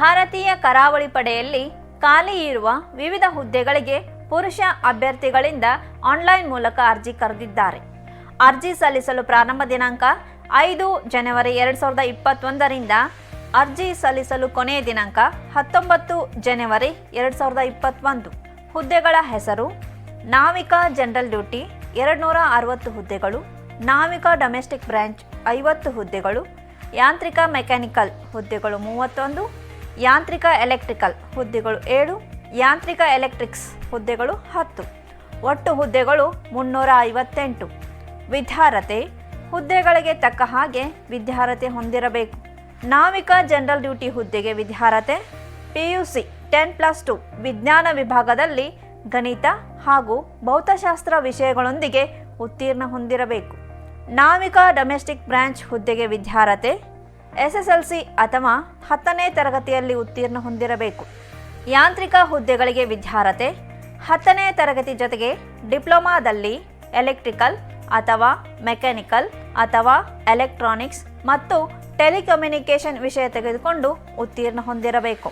ಭಾರತೀಯ ಕರಾವಳಿ ಪಡೆಯಲ್ಲಿ ಖಾಲಿ ಇರುವ ವಿವಿಧ ಹುದ್ದೆಗಳಿಗೆ ಪುರುಷ ಅಭ್ಯರ್ಥಿಗಳಿಂದ ಆನ್ಲೈನ್ ಮೂಲಕ ಅರ್ಜಿ ಕರೆದಿದ್ದಾರೆ. ಅರ್ಜಿ ಸಲ್ಲಿಸಲು ಪ್ರಾರಂಭ ದಿನಾಂಕ ಐದು ಜನವರಿ ಎರಡು ಸಾವಿರದ ಇಪ್ಪತ್ತೊಂದರಿಂದ ಅರ್ಜಿ ಸಲ್ಲಿಸಲು ಕೊನೆಯ ದಿನಾಂಕ ಹತ್ತೊಂಬತ್ತು ಜನವರಿ ಎರಡು ಸಾವಿರದ ಇಪ್ಪತ್ತೊಂದು. ಹುದ್ದೆಗಳ ಹೆಸರು, ನಾವಿಕಾ ಜನರಲ್ ಡ್ಯೂಟಿ ಎರಡು ನೂರ ಅರವತ್ತು ಹುದ್ದೆಗಳು, ನಾವಿಕಾ ಡೊಮೆಸ್ಟಿಕ್ ಬ್ರ್ಯಾಂಚ್ ಐವತ್ತು ಹುದ್ದೆಗಳು, ಯಾಂತ್ರಿಕ ಮೆಕ್ಯಾನಿಕಲ್ ಹುದ್ದೆಗಳು ಮೂವತ್ತೊಂದು ಯಾಂತ್ರಿಕ ಎಲೆಕ್ಟ್ರಿಕಲ್ ಹುದ್ದೆಗಳು ಏಳು, ಯಾಂತ್ರಿಕ ಎಲೆಕ್ಟ್ರಿಕ್ಸ್ ಹುದ್ದೆಗಳು ಹತ್ತು. ಒಟ್ಟು ಹುದ್ದೆಗಳು ಮುನ್ನೂರ ಐವತ್ತೆಂಟು. ವಿದ್ಯಾರ್ಹತೆ, ಹುದ್ದೆಗಳಿಗೆ ತಕ್ಕ ಹಾಗೆ ವಿದ್ಯಾರ್ಹತೆ ಹೊಂದಿರಬೇಕು. ನಾವಿಕ ಜನರಲ್ ಡ್ಯೂಟಿ ಹುದ್ದೆಗೆ ವಿದ್ಯಾರ್ಹತೆ P U C ten plus two ವಿಜ್ಞಾನ ವಿಭಾಗದಲ್ಲಿ ಗಣಿತ ಹಾಗೂ ಭೌತಶಾಸ್ತ್ರ ವಿಷಯಗಳೊಂದಿಗೆ ಉತ್ತೀರ್ಣ ಹೊಂದಿರಬೇಕು. ನಾವಿಕ ಡೊಮೆಸ್ಟಿಕ್ ಬ್ರಾಂಚ್ ಹುದ್ದೆಗೆ ವಿದ್ಯಾರ್ಹತೆ ಎಸ್ ಎಸ್ ಎಲ್ ಸಿ ಅಥವಾ ಹತ್ತನೇ ತರಗತಿಯಲ್ಲಿ ಉತ್ತೀರ್ಣ ಹೊಂದಿರಬೇಕು. ಯಾಂತ್ರಿಕ ಹುದ್ದೆಗಳಿಗೆ ವಿದ್ಯಾರ್ಹತೆ, ಹತ್ತನೇ ತರಗತಿ ಜೊತೆಗೆ ಡಿಪ್ಲೊಮಾದಲ್ಲಿ ಎಲೆಕ್ಟ್ರಿಕಲ್ ಅಥವಾ ಮೆಕ್ಯಾನಿಕಲ್ ಅಥವಾ ಎಲೆಕ್ಟ್ರಾನಿಕ್ಸ್ ಮತ್ತು ಟೆಲಿಕಮ್ಯುನಿಕೇಷನ್ ವಿಷಯ ತೆಗೆದುಕೊಂಡು ಉತ್ತೀರ್ಣ ಹೊಂದಿರಬೇಕು.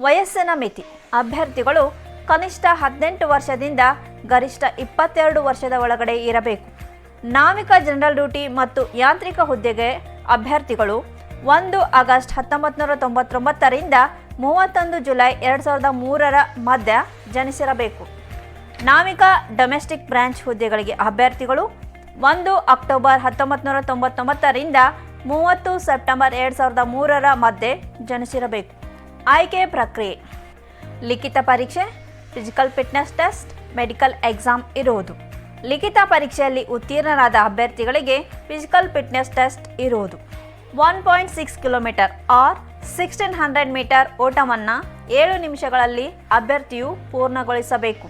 ವಯಸ್ಸಿನ ಮಿತಿ, ಅಭ್ಯರ್ಥಿಗಳು ಕನಿಷ್ಠ ಹದಿನೆಂಟು ವರ್ಷದಿಂದ ಗರಿಷ್ಠ ಇಪ್ಪತ್ತೆರಡು ವರ್ಷದ ಒಳಗಡೆ ಇರಬೇಕು. ನಾವಿಕ ಜನರಲ್ ಡ್ಯೂಟಿ ಮತ್ತು ಯಾಂತ್ರಿಕ ಹುದ್ದೆಗೆ ಅಭ್ಯರ್ಥಿಗಳು ಒಂದು ಆಗಸ್ಟ್ ಹತ್ತೊಂಬತ್ತು ನೂರ ತೊಂಬತ್ತೊಂಬತ್ತರಿಂದ ಮೂವತ್ತೊಂದು ಜುಲೈ ಎರಡು ಸಾವಿರದ ಮೂರರ ಮಧ್ಯ ಜನಿಸಿರಬೇಕು. ನಾವಿಕಾ ಡೊಮೆಸ್ಟಿಕ್ ಬ್ರಾಂಚ್ ಹುದ್ದೆಗಳಿಗೆ ಅಭ್ಯರ್ಥಿಗಳು, ಒಂದು ಅಕ್ಟೋಬರ್ ಹತ್ತೊಂಬತ್ತು ನೂರ ತೊಂಬತ್ತೊಂಬತ್ತರಿಂದ ಮೂವತ್ತು ಸೆಪ್ಟೆಂಬರ್ ಎರಡು ಸಾವಿರದ ಮೂರರ ಮಧ್ಯೆ ಜನಿಸಿರಬೇಕು. ಆಯ್ಕೆ ಪ್ರಕ್ರಿಯೆ, ಲಿಖಿತ ಪರೀಕ್ಷೆ, physical fitness test, medical exam ಇರುವುದು. ಲಿಖಿತ ಪರೀಕ್ಷೆಯಲ್ಲಿ ಉತ್ತೀರ್ಣರಾದ ಅಭ್ಯರ್ಥಿಗಳಿಗೆ ಫಿಸಿಕಲ್ ಫಿಟ್ನೆಸ್ ಟೆಸ್ಟ್ ಇರುವುದು. One point six kilometre or sixteen hundred metre ಓಟವನ್ನು ಏಳು ನಿಮಿಷಗಳಲ್ಲಿ ಅಭ್ಯರ್ಥಿಯು ಪೂರ್ಣಗೊಳಿಸಬೇಕು.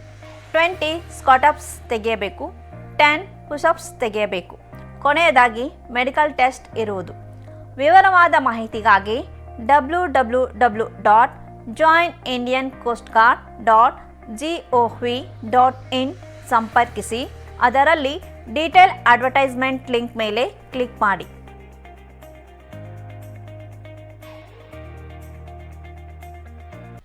ಟ್ವೆಂಟಿ ಸ್ಕಾಟಪ್ಸ್ ತೆಗೆಯಬೇಕು. ಟೆನ್ ಪುಷಪ್ಸ್ ತೆಗೆಯಬೇಕು. ಕೊನೆಯದಾಗಿ ಮೆಡಿಕಲ್ ಟೆಸ್ಟ್ ಇರುವುದು. ವಿವರವಾದ ಮಾಹಿತಿಗಾಗಿ W W W dot join Indian coast dot G O V dot in ಸಂಪರ್ಕಿಸಿ. ಅದರಲ್ಲಿ ಡೀಟೇಲ್ ಅಡ್ವರ್ಟೈಸ್ಮೆಂಟ್ ಲಿಂಕ್ ಮೇಲೆ ಕ್ಲಿಕ್ ಮಾಡಿ.